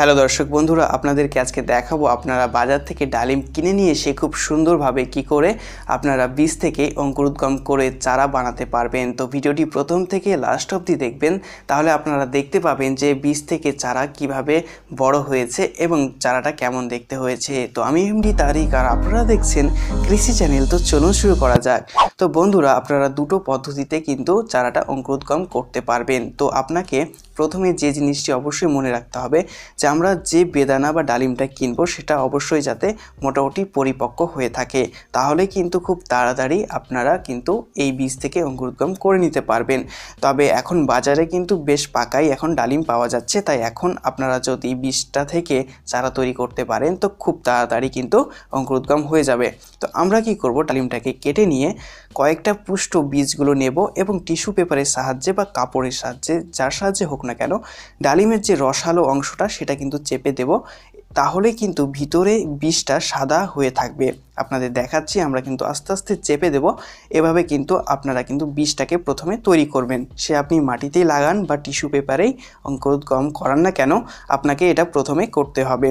Hello দর্শক বন্ধুরা, আপনাদেরকে আজকে দেখাবো আপনারা বাজার থেকে ডালিম কিনে নিয়ে এসে খুব সুন্দরভাবে কি করে আপনারা বীজ থেকে অঙ্কুরোদ্গম করে চারা বানাতে পারবেন। তো ভিডিওটি প্রথম থেকে লাস্ট অবধি দেখবেন, তাহলে আপনারা দেখতে পাবেন যে বীজ থেকে চারা কীভাবে বড় হয়েছে এবং চারাটা কেমন দেখতে হয়েছে। তো আমি এমডি তারিক আর আপনারা দেখছেন কৃষি চ্যানেল, তো চলুন শুরু করা যাক। তো বন্ধুরা, আপনারা দুটো পদ্ধতিতে কিন্তু চারাটা অঙ্কুরোদ্গম করতে পারবেন। তো আপনাকে প্রথমে যে জিনিসটি অবশ্যই মনে রাখতে হবে, যে আমরা যে বেদানা বা ডালিমটা কিনবো, সেটা অবশ্যই যাতে মোটামুটি পরিপক্ক হয়ে থাকে। তাহলে কিন্তু খুব তাড়াতাড়ি আপনারা কিন্তু এই বীজ থেকে অঙ্কুরোদ্গম করে নিতে পারবেন। তবে এখন বাজারে কিন্তু বেশ পাকাই এখন ডালিম পাওয়া যাচ্ছে। তাই এখন আপনারা যদি বীজটা থেকে চারা তৈরি করতে পারেন, তো খুব তাড়াতাড়ি কিন্তু অঙ্কুরোদ্গম হয়ে যাবে। তো আমরা কি করব, ডালিমটাকে কেটে নিয়ে কয়েকটা পুষ্ট বীজগুলো নেব এবং টিস্যু পেপারের সাহায্যে বা কাপড়ের সাহায্যে, যার সাহায্যে হোক না কেন, ডালিমের যে রসালো অংশটা সেটা কিন্তু চেপে দেব। তাহলে কিন্তু ভিতরে বিষটা সাদা হয়ে থাকবে। আপনাদের দেখাচ্ছি, আমরা কিন্তু আস্তে আস্তে চেপে দেব। এভাবে কিন্তু আপনারা কিন্তু বিষটাকে প্রথমে তৈরি করবেন। সে আপনি মাটিতেই লাগান বা টিস্যু পেপারেই অঙ্কুরোদ্গম করান না কেন, আপনাকে এটা প্রথমে করতে হবে।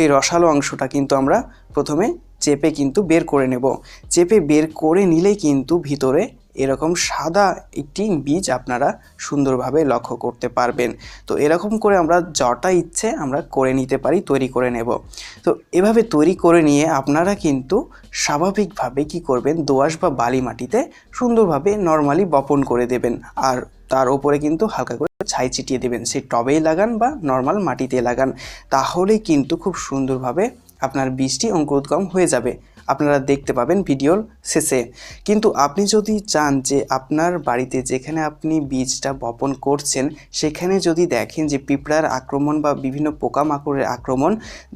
এই রসালো অংশটা কিন্তু আমরা প্রথমে চেপে কিন্তু বের করে নেব। চেপে বের করে নিলেই কিন্তু ভিতরে এরকম সাদা একটি বীজ আপনারা সুন্দরভাবে লক্ষ্য করতে পারবেন। তো এরকম করে আমরা যটা ইচ্ছে আমরা করে নিতে পারি, তৈরি করে নেব। তো এভাবে তৈরি করে নিয়ে আপনারা কিন্তু স্বাভাবিকভাবে কি করবেন, দোআঁশ বা বালি মাটিতে সুন্দরভাবে নর্মালি বপন করে দেবেন। আর তার উপরে কিন্তু হালকা করে ছাই ছিটিয়ে দেবেন। সে টবেই লাগান বা নর্মাল মাটিতে লাগান। তাহলেই কিন্তু খুব সুন্দরভাবে আপনার বীজটি অঙ্কুরোদ্গম হয়ে যাবে। আপনারা দেখতে পাবেন ভিডিওর শেষে। কিন্তু আপনি যদি চান যে আপনার বাড়িতে যেখানে আপনি বীজটা বপন করছেন, সেখানে যদি দেখেন যে পিঁপড়ার আক্রমণ বা বিভিন্ন পোকামাকড়ের আক্রমণ,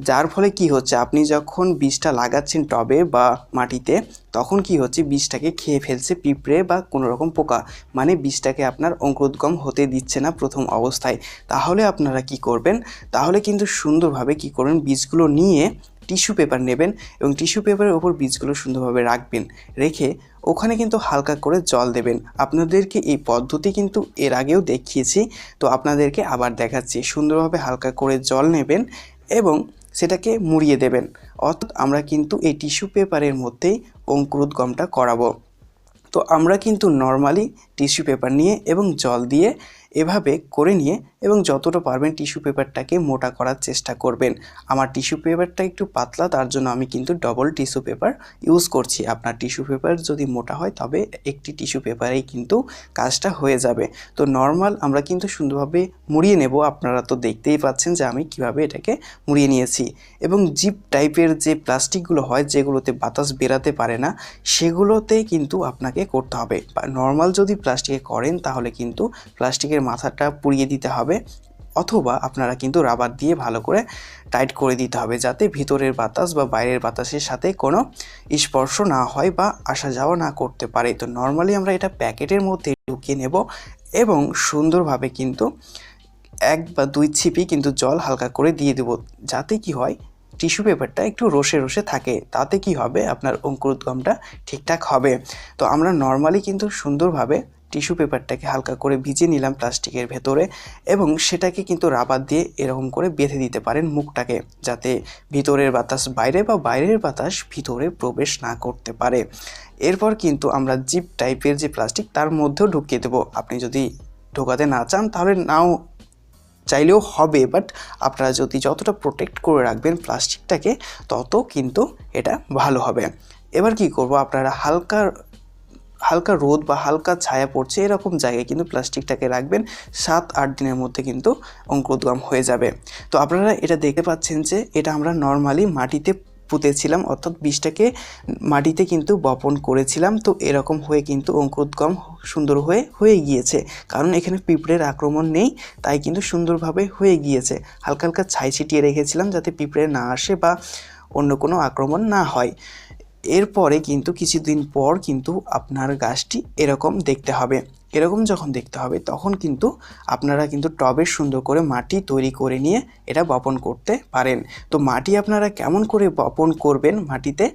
যার ফলে কি হচ্ছে? আপনি যখন বীজটা লাগাচ্ছেন টবে বা মাটিতে, তখন কি হচ্ছে? বীজটাকে খেয়ে ফেলছে পিঁপড়ে বা কোনো রকম পোকা। মানে বীজটাকে আপনার অঙ্কুরোদ্গম হতে দিচ্ছে না প্রথম অবস্থায়। তাহলে আপনারা কি করবেন? তাহলে কিন্তু সুন্দরভাবে কি করবেন? বীজগুলো নিয়ে টিস্যু পেপার নেবেন এবং টিস্যু পেপারের ওপর বীজগুলো সুন্দরভাবে রাখবেন। রেখে ওখানে কিন্তু হালকা করে জল দেবেন। আপনাদেরকে এই পদ্ধতি কিন্তু এর আগেও দেখিয়েছি। তো আপনাদেরকে আবার দেখাচ্ছি। সুন্দরভাবে হালকা করে জল নেবেন এবং সেটাকে মুড়িয়ে দেবেন। অর্থাৎ আমরা কিন্তু এই টিস্যু পেপারের মধ্যেই অঙ্কুরোদ্গমটা করাবো। তো আমরা কিন্তু নর্মালি টিস্যু পেপার নিয়ে এবং জল দিয়ে এভাবে করে নিয়ে এবং যতটা পারবেন টিস্যু পেপারটাকে মোটা করার চেষ্টা করবেন। আমার টিস্যু পেপারটা একটু পাতলা, তার জন্য আমি কিন্তু ডবল টিস্যু পেপার ইউজ করছি। আপনার টিস্যু পেপার যদি মোটা হয়, তবে একটি টিস্যু পেপারেই কিন্তু কাজটা হয়ে যাবে। তো নর্মাল আমরা কিন্তু সুন্দরভাবে মুড়িয়ে নেব। আপনারা তো দেখতেই পাচ্ছেন যে আমি কীভাবে এটাকে মুড়িয়ে নিয়েছি। এবং জিপ টাইপের যে প্লাস্টিকগুলো হয়, যেগুলোতে বাতাস বেরাতে পারে না সেগুলোতে কিন্তু আপনাকে করতে হবে। নর্মাল যদি প্লাস্টিকে করেন, তাহলে কিন্তু প্লাস্টিকের মাথাটা পুড়িয়ে দিতে হবে অথবা আপনারা কিন্তু রাবার দিয়ে ভালো করে টাইট করে দিতে হবে যাতে ভিতরের বাতাস বা বাইরের বাতাসের সাথে কোনো স্পর্শ না হয় বা আসা যাওয়া না করতে পারে। তো নর্মালি আমরা এটা প্যাকেটের মধ্যে ঢুকিয়ে নেব এবং সুন্দরভাবে কিন্তু এক বা দুই ছিপি কিন্তু জল হালকা করে দিয়ে দেবো। যাতে কি হয়, টিস্যু পেপারটা একটু রসে রসে থাকে, তাতে কি হবে, আপনার অঙ্কুরোদ্গমটা ঠিকঠাক হবে। তো আমরা নর্মালি কিন্তু সুন্দরভাবে টিস্যু পেপারটাকে হালকা করে ভিজিয়ে নিলাম প্লাস্টিকের ভেতরে এবং সেটাকে কিন্তু রাবার দিয়ে এরকম করে বেঁধে দিতে পারেন মুখটাকে, যাতে ভিতরের বাতাস বাইরে বা বাইরের বাতাস ভিতরে প্রবেশ না করতে পারে। এরপর কিন্তু আমরা জিপ টাইপের যে প্লাস্টিক, তার মধ্যেও ঢুকিয়ে দেবো। আপনি যদি ঢোকাতে না চান, তাহলে নাও চাইলেও হবে, বাট আপনারা যদি যতটা প্রোটেক্ট করে রাখবেন প্লাস্টিকটাকে, তত কিন্তু এটা ভালো হবে। এবার কি করব? আপনারা হালকা হালকা রোদ বা হালকা ছায়া পড়ছে এরকম জায়গায় কিন্তু প্লাস্টিকটাকে রাখবেন। সাত, আট দিনের মধ্যে কিন্তু অঙ্কুরোদ্গম হয়ে যাবে। তো আপনারা এটা দেখতে পাচ্ছেন যে এটা আমরা নর্মালি মাটিতে পুঁতেছিলাম, অর্থাৎ বীজটাকে মাটিতে কিন্তু বপন করেছিলাম। তো এরকম হয়ে কিন্তু অঙ্কুরোদ্গম সুন্দর হয়ে হয়ে গিয়েছে। কারণ এখানে পিঁপড়ের আক্রমণ নেই, তাই কিন্তু সুন্দরভাবে হয়ে গিয়েছে। হালকা হালকা ছাই ছিটিয়ে রেখেছিলাম যাতে পিঁপড়ে না আসে বা অন্য কোনো আক্রমণ না হয়। এরপরে কিন্তু কিছুদিন পর কিন্তু আপনার গাছটি এরকম দেখতে হবে। এরকম যখন দেখতে হবে, তখন কিন্তু আপনারা কিন্তু টবে সুন্দর করে মাটি তৈরি করে নিয়ে এটা বপন করতে পারেন। তো মাটি আপনারা কেমন করে বপন করবেন মাটিতে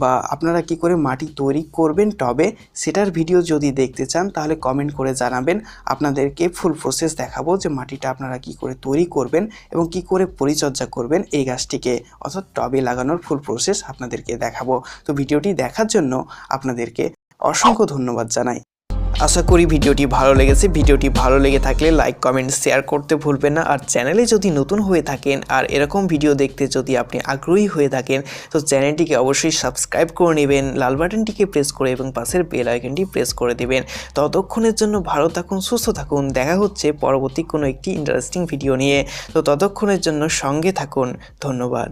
বা আপনারা কি করে মাটি তৈরি করবেন টবে, সেটার ভিডিও যদি দেখতে চান, তাহলে কমেন্ট করে জানাবেন। আপনাদেরকে ফুল প্রসেস দেখাবো যে মাটিটা আপনারা কি করে তৈরি করবেন এবং কি করে পরিচর্যা করবেন এই গাছটিকে। অর্থাৎ টবে লাগানোর ফুল প্রসেস আপনাদেরকে দেখাবো। তো ভিডিওটি দেখার জন্য আপনাদেরকে অসংখ্য ধন্যবাদ জানাই। আশা করি ভিডিওটি ভালো লেগেছে। ভিডিওটি ভালো লেগে থাকলে লাইক কমেন্ট শেয়ার করতে ভুলবেন না। আর চ্যানেলে যদি নতুন হয়ে থাকেন আর এরকম ভিডিও দেখতে যদি আপনি আগ্রহী হয়ে থাকেন, তো চ্যানেলটিকে অবশ্যই সাবস্ক্রাইব করে নেবেন, লাল বাটনটিকে প্রেস করে এবং পাশের বেল আইকনটি প্রেস করে দেবেন। ততক্ষণের জন্য ভালো থাকুন, সুস্থ থাকুন। দেখা হচ্ছে পরবর্তী কোনো একটি ইন্টারেস্টিং ভিডিও নিয়ে। তো ততক্ষণের জন্য সঙ্গে থাকুন। ধন্যবাদ।